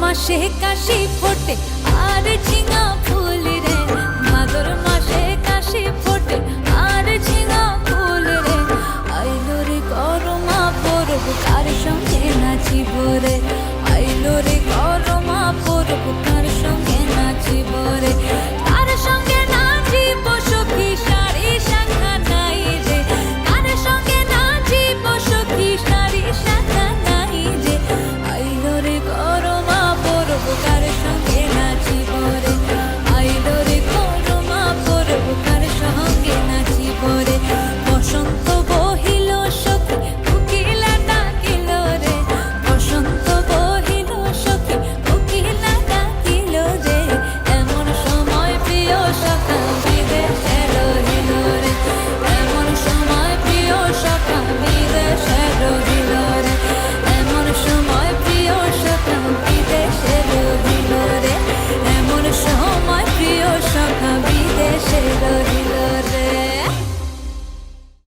মাসে কাশি ফোটে আর ঝিঙা ফুল রে মাদর মা